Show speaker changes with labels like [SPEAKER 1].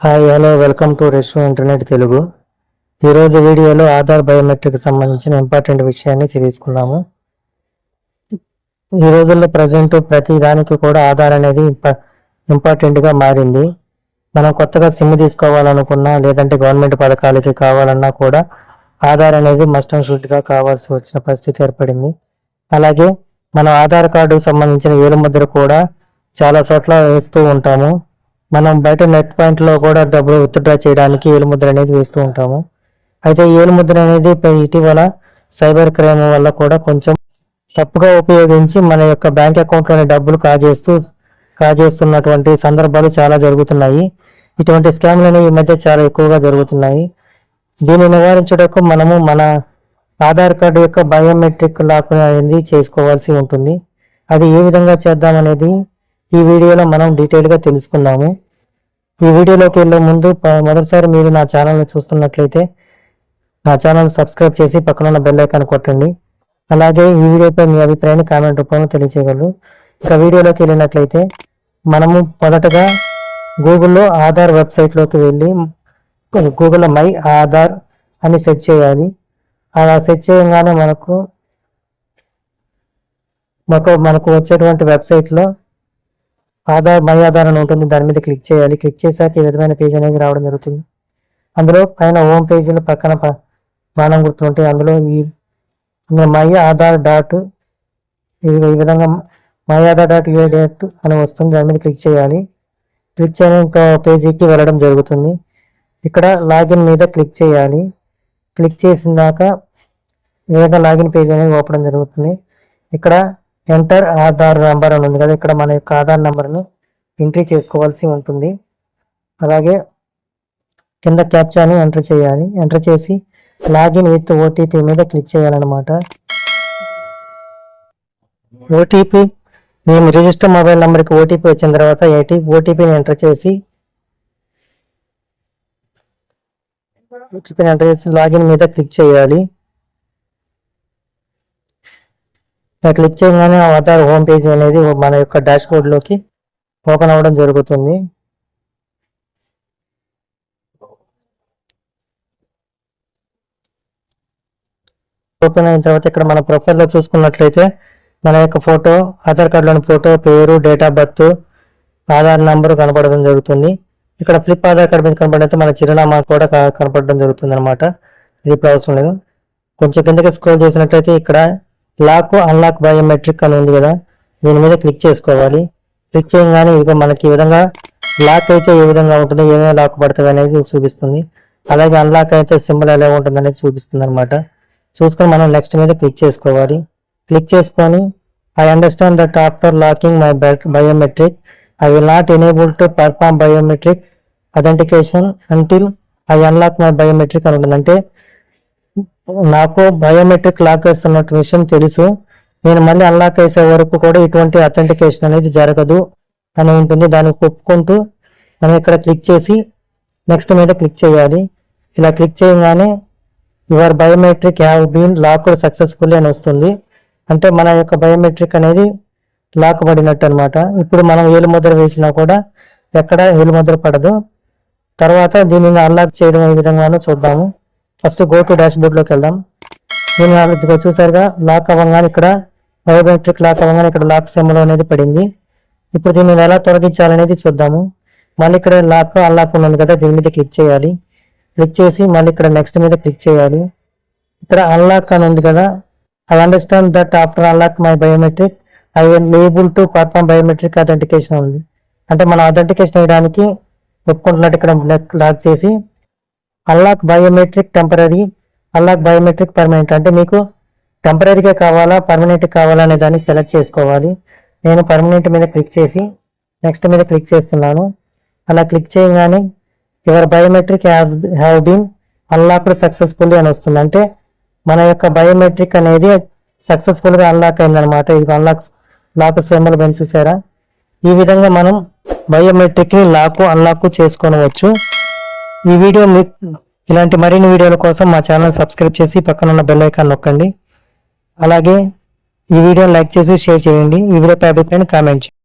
[SPEAKER 1] Hi hello welcome to resto internet Telugu ఈరోజు వీడియోలో Aadhaar biometric సంబంధించిన ఇంపార్టెంట్ విషయాన్ని తెలుసుకుందాము. ఈ రోజుల్లో ప్రజెంట్ ప్రతి దానికి కూడా ఆధార్ అనేది ఇంపార్టెంట్గా మారింది. మనం కొత్తగా సిమ్ తీసుకోవాలనుకున్నా లేదంటే గవర్నమెంట్ పథకాలకి కావాలన్నా కూడా ఆధార్ అనేది మస్ట్ అండ్ షుడ్గా కావాల్సి వచ్చిన పరిస్థితి ఏర్పడింది. అలాగే మనం ఆధార్ కార్డుకు సంబంధించిన ఏలుముద్ర కూడా చాలా చోట్ల వేస్తూ ఉంటాము. మనం బయట నెట్ పాయింట్లో కూడా డబ్బులు విత్డ్రా చేయడానికి ఏలుముద్ర అనేది వేస్తూ ఉంటాము. అయితే ఏలుముద్ర అనేది ఇటీవల సైబర్ క్రైమ్ వల్ల కూడా కొంచెం తప్పుగా ఉపయోగించి మన యొక్క బ్యాంక్ అకౌంట్లోని డబ్బులు కాజేస్తూ కాజేస్తున్నటువంటి సందర్భాలు చాలా జరుగుతున్నాయి. ఇటువంటి స్కామ్లు అనేవి ఈ మధ్య చాలా ఎక్కువగా జరుగుతున్నాయి. దీన్ని నివారించుటకు మనము మన ఆధార్ కార్డు యొక్క బయోమెట్రిక్ లాక్ అనేది చేసుకోవాల్సి ఉంటుంది. అది ఏ విధంగా చేద్దామనేది ఈ వీడియోలో మనం డీటెయిల్గా తెలుసుకుందాము. ఈ వీడియోలోకి వెళ్ళే ముందు మొదటిసారి మీరు నా ఛానల్ని చూస్తున్నట్లయితే నా ఛానల్ సబ్స్క్రైబ్ చేసి పక్కన ఉన్న బెల్ ఐకాన్ కొట్టండి. అలాగే ఈ వీడియోపై మీ అభిప్రాయాన్ని కామెంట్ రూపంలో తెలియజేయగలరు ఇక వీడియోలోకి వెళ్ళినట్లయితే మనము మొదటగా గూగుల్లో ఆధార్ వెబ్సైట్లోకి వెళ్ళి గూగుల్లో మై ఆధార్ అని సెర్చ్ చేయాలి. అలా సెర్చ్ చేయగానే మనకు మాకు మనకు వచ్చేటువంటి వెబ్సైట్లో ఆధార్ మై ఆధార్ అని ఉంటుంది. దాని మీద క్లిక్ చేయాలి. క్లిక్ చేశాక ఈ విధమైన పేజ్ అనేది రావడం జరుగుతుంది. అందులో పైన హోమ్ పేజీలో పక్కన బాణం గుర్తు ఉంటాయి అందులో ఈ మై ఆధార్ డాట్ ఈ ఈ విధంగా my Aadhaar dot A dot అని వస్తుంది. దాని మీద క్లిక్ చేయాలి. క్లిక్ చేయడం ఇంకా పేజీకి వెళ్ళడం జరుగుతుంది. ఇక్కడ లాగిన్ మీద క్లిక్ చేయాలి. క్లిక్ చేసినాక ఈ విధంగా లాగిన్ పేజ్ అనేది ఓపెన్ జరుగుతుంది. ఇక్కడ ఎంటర్ ఆధార్ నెంబర్ అని ఉంది కదా ఇక్కడ మన యొక్క ఆధార్ నెంబర్ని ఎంట్రీ చేసుకోవాల్సి ఉంటుంది. అలాగే కింద క్యాప్చాని ఎంటర్ చేయాలి. ఎంటర్ చేసి లాగిన్ విత్ ఓటీపీ మీద క్లిక్ చేయాలన్నమాట. ఓటీపీ మేము రిజిస్టర్ మొబైల్ నెంబర్కి ఓటీపీ వచ్చిన తర్వాత ఏటీ? ఓటీపీని ఎంటర్ చేసి ఓటీపీని ఎంటర్ చేసి లాగిన్ మీద క్లిక్ చేయాలి ఇలా క్లిక్ చేయగానే ఆధార్ హోమ్ పేజ్ అనేది మన యొక్క డాష్ బోర్డ్లోకి ఓపెన్ అవ్వడం జరుగుతుంది. ఓపెన్ అయిన తర్వాత ఇక్కడ మన ప్రొఫైల్లో చూసుకున్నట్లయితే మన యొక్క ఫోటో ఆధార్ కార్డులోని ఫోటో పేరు date of birth Aadhaar number కనపడడం జరుగుతుంది. ఇక్కడ ఫ్లిప్ ఆధార్ కార్డు మీద కనపడితే మన చిరునామా కూడా కనపడడం జరుగుతుంది అనమాట ఇది ఇప్పుడు అవసరం లేదు. కొంచెం కిందకి స్క్రోల్ చేసినట్లయితే ఇక్కడ లాక్ అన్లాక్ బయోమెట్రిక్ అని ఉంది కదా దీని మీద క్లిక్ చేసుకోవాలి. క్లిక్ చేయగానే ఇక మనకి ఈ విధంగా లాక్ అయితే ఏ విధంగా ఉంటుందో ఏమేమి లాక్ పడుతుంది అనేది చూపిస్తుంది. అలాగే అన్లాక్ అయితే సింబల్ ఎలా ఉంటుంది అనేది చూపిస్తుంది అనమాట చూసుకొని మనం నెక్స్ట్ మీద క్లిక్ చేసుకోవాలి. క్లిక్ చేసుకొని I understand that after locking my biometric I will not enable to perform biometric authentication until I unlock my biometric అని ఉంటుంది. అంటే నాకు బయోమెట్రిక్ లాక్ వేస్తున్నట్టు విషయం తెలుసు. నేను మళ్ళీ అన్లాక్ వేసే వరకు కూడా ఇటువంటి అథెంటికేషన్ అనేది జరగదు అని ఉంటుంది. దాన్ని ఒప్పుకుంటూ మనం ఇక్కడ క్లిక్ చేసి నెక్స్ట్ మీద క్లిక్ చేయాలి. ఇలా క్లిక్ చేయగానే your biometric have been locked successfully అని వస్తుంది. అంటే మన యొక్క బయోమెట్రిక్ అనేది లాక్ పడినట్టు అనమాట ఇప్పుడు మనం ఏలు ముద్ర వేసినా కూడా ఎక్కడ ఏలు ముద్ర పడదు. తర్వాత దీనిని అన్లాక్ చేయడం ఏ విధంగానో చూద్దాము. ఫస్ట్ గో టు డాష్లోకి వెళ్దాం. నేను ఇదిగో చూసారుగా లాక్ అవ్వగానే ఇక్కడ బయోమెట్రిక్ లాక్ అవ్వగానే ఇక్కడ లాక్ సింబల్ అనేది పడింది. ఇప్పుడు దీన్ని ఎలా తొలగించాలనేది చూద్దాము. మళ్ళీ ఇక్కడ లాక్ అన్లాక్ ఉన్నది కదా దీని మీద క్లిక్ చేయాలి. క్లిక్ చేసి మళ్ళీ ఇక్కడ నెక్స్ట్ మీద క్లిక్ చేయాలి. ఇక్కడ అన్లాక్ అని ఉంది కదా I understand that after unlock my biometric I will able to perform biometric authentication ఉంది. అంటే మనం అథెంటికేషన్ వేయడానికి ఒప్పుకుంటున్నట్టు ఇక్కడ లాక్ చేసి unlock biometric temporary unlock biometric permanent అంటే మీకు టెంపరీగా కావాలా పర్మనెంట్ కావాలా అనే దాన్ని సెలెక్ట్ చేసుకోవాలి. నేను పర్మనెంట్ మీద క్లిక్ చేసి నెక్స్ట్ మీద క్లిక్ చేస్తున్నాను. అలా క్లిక్ చేయగానే your biometric has have been unlocked successfully అని వస్తుంది. అంటే మన యొక్క బయోమెట్రిక్ అనేది సక్సెస్ఫుల్గా అన్లాక్ అయిందనమాట ఇది అన్లాక్ లాక్ సింబల్ పైన చూసారా? ఈ విధంగా మనం బయోమెట్రిక్ని లాక్ అన్లాక్ చేసుకోవచ్చు ఈ వీడియో మీ- ఇలాంటి మరిన్ని వీడియోల కోసం మా ఛానల్ సబ్స్క్రైబ్ చేసి పక్కన ఉన్న బెల్ ఐకాన్ నొక్కండి. అలాగే ఈ వీడియోని లైక్ చేసి షేర్ చేయండి. ఈ వీడియోపై అభిప్రాయాన్ని కామెంట్ చేయండి.